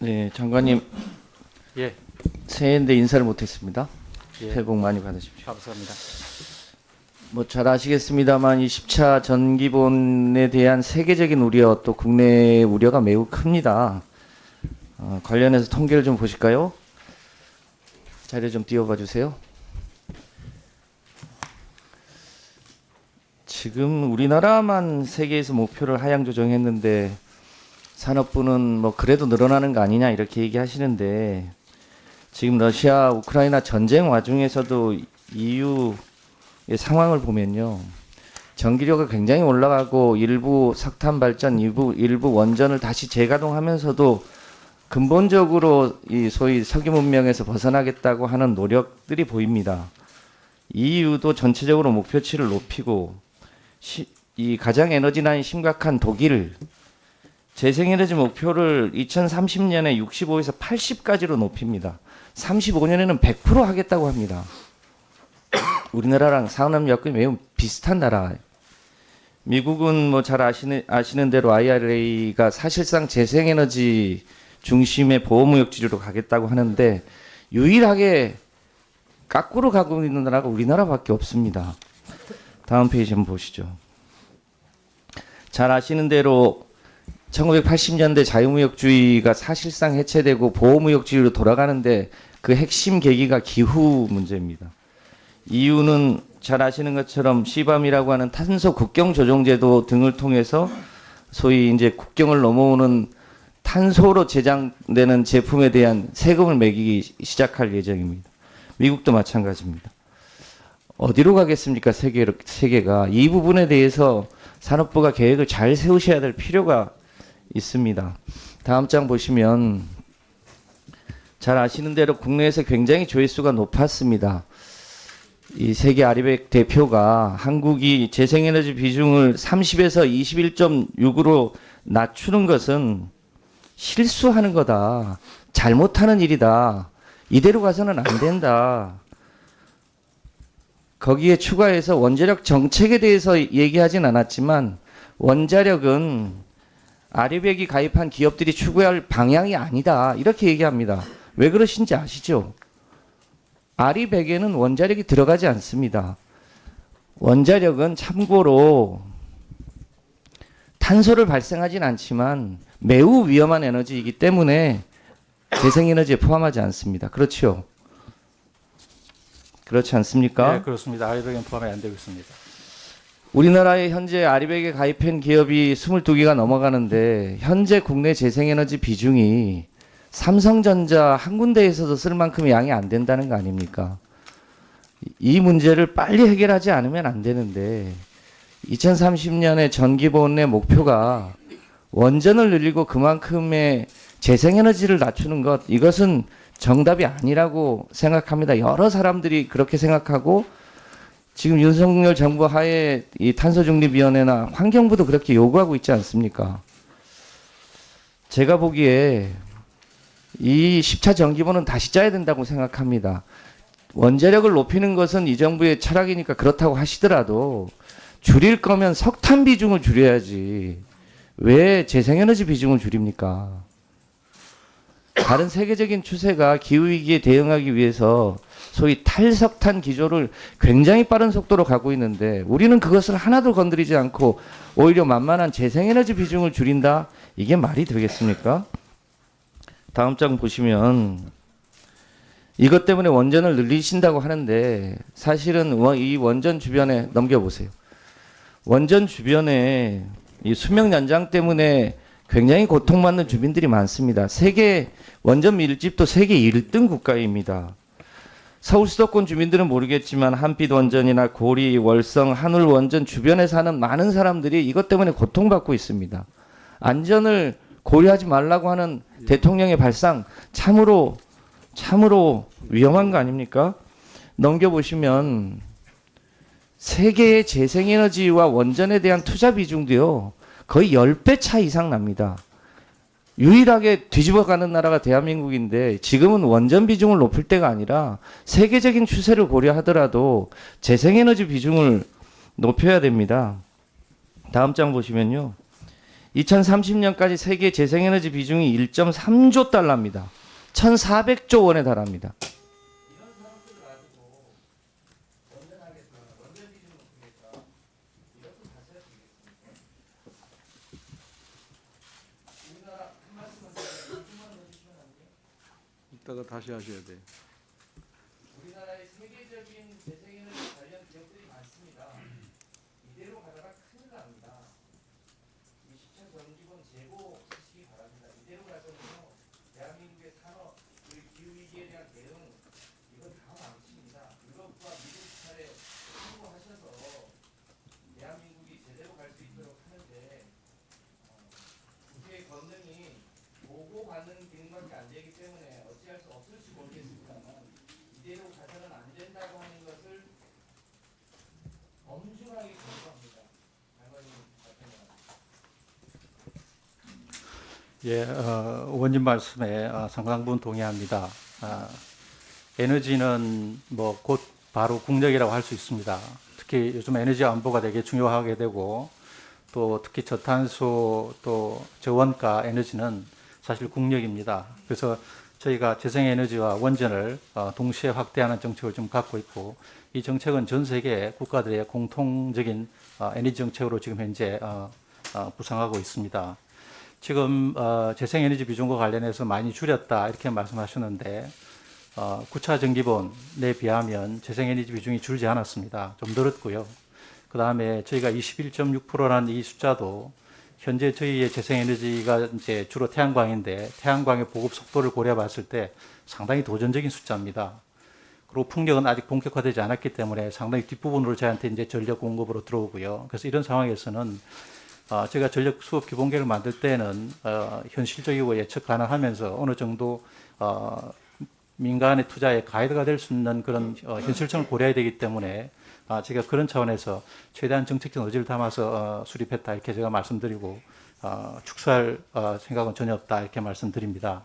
네, 장관님 예, 새해인데 인사를 못했습니다. 예. 새해 복 많이 받으십시오. 감사합니다. 뭐 잘 아시겠습니다만 이 10차 전기본에 대한 세계적인 우려 또 국내 우려가 매우 큽니다. 어, 관련해서 통계를 좀 보실까요? 자료 좀 띄워봐 주세요. 지금 우리나라만 세계에서 목표를 하향 조정했는데 산업부는 뭐 그래도 늘어나는 거 아니냐 이렇게 얘기하시는데 지금 러시아 우크라이나 전쟁 와중에서도 EU의 상황을 보면요. 전기료가 굉장히 올라가고 일부 석탄 발전, 일부 일부 원전을 다시 재가동하면서도 근본적으로 이 소위 석유 문명에서 벗어나겠다고 하는 노력들이 보입니다. EU도 전체적으로 목표치를 높이고 시, 이 가장 에너지난이 심각한 독일 재생에너지 목표를 2030년에 65에서 80까지로 높입니다. 35년에는 100% 하겠다고 합니다. 우리나라랑 산업 여건이 매우 비슷한 나라. 미국은 뭐 잘 아시는 아시는 대로 IRA가 사실상 재생에너지 중심의 보호무역지로 가겠다고 하는데 유일하게 거꾸로 가고 있는 나라가 우리나라밖에 없습니다. 다음 페이지 한번 보시죠. 잘 아시는 대로 1980년대 자유무역주의가 사실상 해체되고 보호무역주의로 돌아가는데 그 핵심 계기가 기후 문제입니다. 이유는 잘 아시는 것처럼 시밤이라고 하는 탄소 국경 조정 제도 등을 통해서 소위 이제 국경을 넘어오는 탄소로 제작되는 제품에 대한 세금을 매기기 시작할 예정입니다. 미국도 마찬가지입니다. 어디로 가겠습니까? 세계 세계가 이 부분에 대해서 산업부가 계획을 잘 세우셔야 될 필요가 있습니다. 다음 장 보시면 잘 아시는 대로 국내에서 굉장히 조회수가 높았습니다. 이 세계 아리백 대표가 한국이 재생에너지 비중을 30에서 21.6으로 낮추는 것은 실수하는 거다. 잘못하는 일이다. 이대로 가서는 안 된다. 거기에 추가해서 원자력 정책에 대해서 얘기하진 않았지만 원자력은 아리백이 가입한 기업들이 추구할 방향이 아니다. 이렇게 얘기합니다. 왜 그러신지 아시죠? 아리백에는 원자력이 들어가지 않습니다. 원자력은 참고로 탄소를 발생하진 않지만 매우 위험한 에너지이기 때문에 재생에너지에 포함하지 않습니다. 그렇죠? 그렇지 않습니까? 네, 그렇습니다. 아이백엔 포함이 안 되고 있습니다. 우리나라에 현재 아리백에 가입한 기업이 22개가 넘어가는데 현재 국내 재생에너지 비중이 삼성전자 한 군데에서도 쓸 만큼 양이 안 된다는 거 아닙니까? 이 문제를 빨리 해결하지 않으면 안 되는데 2030년에 전기보온의 목표가 원전을 늘리고 그만큼의 재생에너지를 낮추는 것 이것은 정답이 아니라고 생각합니다. 여러 사람들이 그렇게 생각하고 지금 윤석열 정부 하에 이 탄소중립위원회나 환경부도 그렇게 요구하고 있지 않습니까? 제가 보기에 이 10차 전기보는 다시 짜야 된다고 생각합니다. 원자력을 높이는 것은 이 정부의 철학이니까 그렇다고 하시더라도 줄일 거면 석탄 비중을 줄여야지. 왜 재생에너지 비중을 줄입니까? 다른 세계적인 추세가 기후위기에 대응하기 위해서 소위 탈석탄 기조를 굉장히 빠른 속도로 가고 있는데 우리는 그것을 하나도 건드리지 않고 오히려 만만한 재생에너지 비중을 줄인다? 이게 말이 되겠습니까? 다음 장 보시면 이것 때문에 원전을 늘리신다고 하는데 사실은 원- 이 원전 주변에 넘겨보세요. 원전 주변에 이 수명 연장 때문에 굉장히 고통받는 주민들이 많습니다. 세계 원전 밀집도 세계 1등 국가입니다. 서울 수도권 주민들은 모르겠지만 한빛 원전이나 고리, 월성, 한울 원전 주변에 사는 많은 사람들이 이것 때문에 고통받고 있습니다. 안전을 고려하지 말라고 하는 대통령의 발상 참으로 참으로 위험한 거 아닙니까? 넘겨보시면 세계의 재생에너지와 원전에 대한 투자 비중도요 거의 10배 차 이상 납니다. 유일하게 뒤집어가는 나라가 대한민국인데 지금은 원전 비중을 높일 때가 아니라 세계적인 추세를 고려하더라도 재생에너지 비중을 높여야 됩니다. 다음 장 보시면요. 2030년까지 세계 재생에너지 비중이 1.3조 달러입니다. 1,400조 원에 달합니다. 이따가 다시 하셔야 돼. 우리나라에 세계적인 재생에너지 관련 기업들이 많습니다. 이대로 가다가 큰일 납니다. 이 시청 정기본 재고 하시기 바랍니다. 이대로 가서는요, 대한민국의 산업 그리고 기후 위기에 대한 대응 이건 다 망칩니다. 유럽과 미국 차례 참고하셔서 대한민국이 제대로 갈 수 있도록 하는데 어, 국회 권능이 보고 받는 기능밖에 안 되기 때문에 어찌할 수 없을지 모르겠습니다만 이대로 가서는 안 된다고 하는 것을 엄중하게 경고합니다. 장관님 답변을 예, 어, 의원님 말씀에 어, 상당 부분 동의합니다. 아, 에너지는 뭐 곧 바로 국력이라고 할 수 있습니다. 특히 요즘 에너지 안보가 되게 중요하게 되고 또 특히 저탄소 또 저원가 에너지는 사실 국력입니다. 그래서 저희가 재생에너지와 원전을 어, 동시에 확대하는 정책을 좀 갖고 있고 이 정책은 전 세계 국가들의 공통적인 어, 에너지 정책으로 지금 현재 구상하고 있습니다. 지금 어, 재생에너지 비중과 관련해서 많이 줄였다 이렇게 말씀하셨는데 어, 9차 전기본에 비하면 재생에너지 비중이 줄지 않았습니다. 좀 늘었고요. 그 다음에 저희가 21.6%라는 이 숫자도 현재 저희의 재생에너지가 이제 주로 태양광인데 태양광의 보급 속도를 고려해 봤을 때 상당히 도전적인 숫자입니다. 그리고 풍력은 아직 본격화되지 않았기 때문에 상당히 뒷부분으로 저희한테 이제 전력 공급으로 들어오고요. 그래서 이런 상황에서는 어, 제가 전력 수업 기본계를 만들 때는 어, 현실적이고 예측 가능하면서 어느 정도 어, 민간의 투자에 가이드가 될 수 있는 그런 어, 현실성을 고려해야 되기 때문에 아, 제가 그런 차원에서 최대한 정책적 의지를 담아서 어, 수립했다 이렇게 제가 말씀드리고 어, 축소할 어, 생각은 전혀 없다 이렇게 말씀드립니다.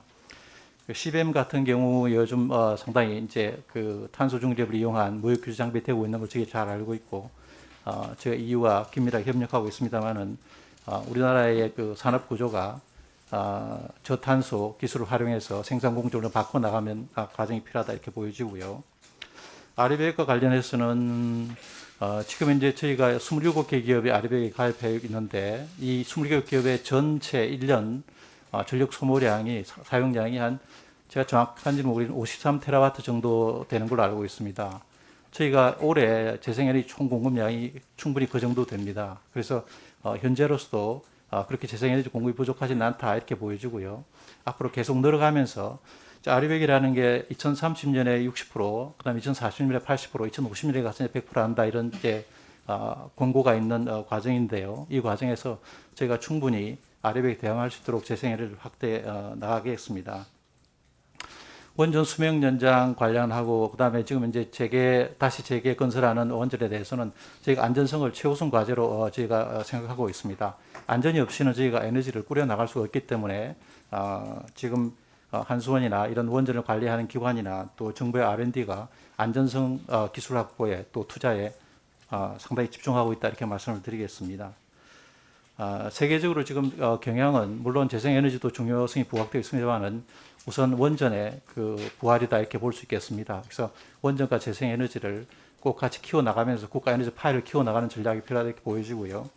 그 CBM 같은 경우 요즘 어, 상당히 이제 그 탄소 중립을 이용한 무역 규제 장비 되고 있는 걸 저희 잘 알고 있고 어, 제가 EU와 긴밀하게 협력하고 있습니다만은 어, 우리나라의 그 산업 구조가 어, 저탄소 기술을 활용해서 생산 공정을 바꿔 나가면 아, 과정이 필요하다 이렇게 보여지고요. 아리백과 관련해서는 어, 지금 이제 저희가 27개 기업이 아리백에 가입해 있는데 이 27개 기업의 전체 1년 어, 전력 소모량이 사- 사용량이 한 제가 정확한지는 모르겠는데 53 테라와트 정도 되는 걸로 알고 있습니다. 저희가 올해 재생에너지 총 공급량이 충분히 그 정도 됩니다. 그래서 어, 현재로서도 어, 그렇게 재생에너지 공급이 부족하지는 않다 이렇게 보여지고요. 앞으로 계속 늘어가면서 자, 아리백이라는 게 2030년에 60%, 그다음에 2040년에 80%, 2050년에 가서 100% 한다 이런 이제 어, 권고가 있는 어, 과정인데요. 이 과정에서 저희가 충분히 아리백에 대응할 수 있도록 재생에너지를 확대 어, 나가겠습니다. 원전 수명 연장 관련하고 그다음에 지금 이제 재개 다시 재개 건설하는 원전에 대해서는 저희가 안전성을 최우선 과제로 어, 저희가 어, 생각하고 있습니다. 안전이 없이는 저희가 에너지를 꾸려 나갈 수가 없기 때문에 어, 지금 어, 한수원이나 이런 원전을 관리하는 기관이나 또 정부의 R&D가 안전성 어, 기술 확보에 또 투자에 어, 상당히 집중하고 있다 이렇게 말씀을 드리겠습니다. 아, 세계적으로 지금 어, 경향은 물론 재생에너지도 중요성이 부각되어 있습니다만은 우선 원전의 그 부활이다 이렇게 볼 수 있겠습니다. 그래서 원전과 재생 에너지를 꼭 같이 키워 나가면서 국가 에너지 파일을 키워 나가는 전략이 필요하다 이렇게 보여지고요.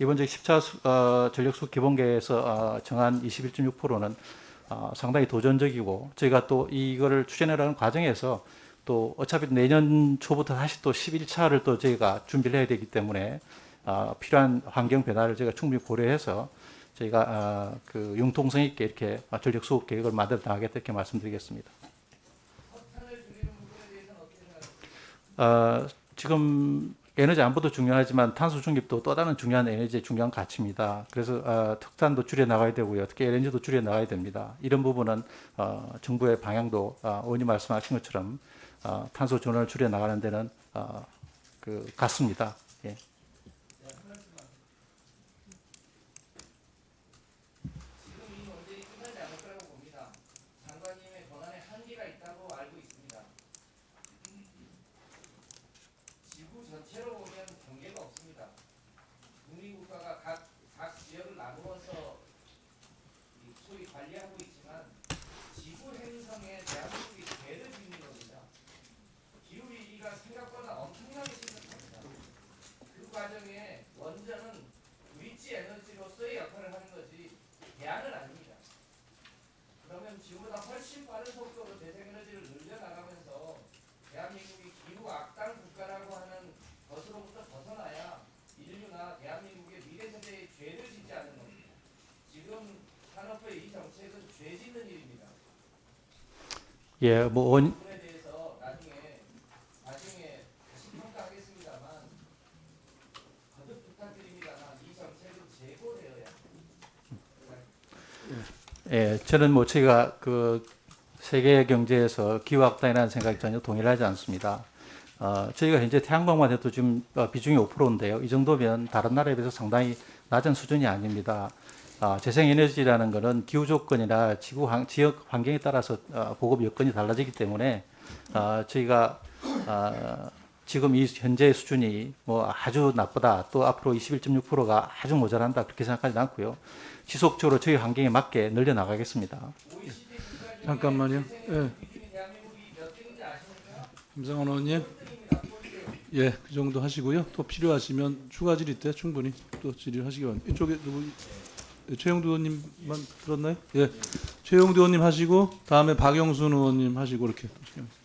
이번 저 10차 수- 어, 전력수 기본계에서 어, 정한 21.6%는 어, 상당히 도전적이고 저희가 또 이거를 추진해라는 과정에서 또 어차피 내년 초부터 다시 또 11차를 또 저희가 준비를 해야 되기 때문에 어, 필요한 환경 변화를 저희가 충분히 고려해서 저희가 어, 그 융통성 있게 이렇게 전력 수급 계획을 만들어 나가겠다 이렇게 말씀드리겠습니다. 어, 지금 에너지 안보도 중요하지만 탄소 중립도 또 다른 중요한 에너지의 중요한 가치입니다. 그래서 어, 석탄도 줄여 나가야 되고요. 특히 LNG도 줄여 나가야 됩니다. 이런 부분은 어, 정부의 방향도 어, 의원님 말씀하신 것처럼 어, 탄소 전원을 줄여 나가는 데는 어, 그 같습니다. 설명에 원자는 위치 에너지로서의 역할을 하는 거지 양은 아닙니다. 그러면 지금보다 훨씬 빠른 속도로 재생에너지를 늘려나가면서 대한민국이 기후 악당 국가라고 하는 것으로부터 벗어나야 인류나 대한민국의 미래 세대의 죄를 짓지 않는 겁니다. 지금 산업의 이 정책은 죄 짓는 일입니다. 예, 뭐 원, 예, 저는 뭐 저희가 그 세계 경제에서 기후악당이라는 생각이 전혀 동일하지 않습니다. 어, 저희가 현재 태양광만 해도 지금 어, 비중이 5%인데요. 이 정도면 다른 나라에 비해서 상당히 낮은 수준이 아닙니다. 아, 재생에너지라는 것은 기후 조건이나 지구 환, 지역 환경에 따라서 어, 보급 여건이 달라지기 때문에 어, 저희가 어, 지금 이 현재 수준이 뭐 아주 나쁘다 또 앞으로 21.6%가 아주 모자란다 그렇게 생각하지 않고요. 지속적으로 저희 환경에 맞게 늘려 나가겠습니다. 잠깐만요. 예. 김상원 의원님. 예, 그 정도 하시고요. 또 필요하시면 추가 질의 때 충분히 또 질의하시기 바랍니다. 이쪽에 누구 예, 최영두 의원님만 들었나요? 예. 최영두 의원님 하시고 다음에 박영순 의원님 하시고 이렇게 하시기.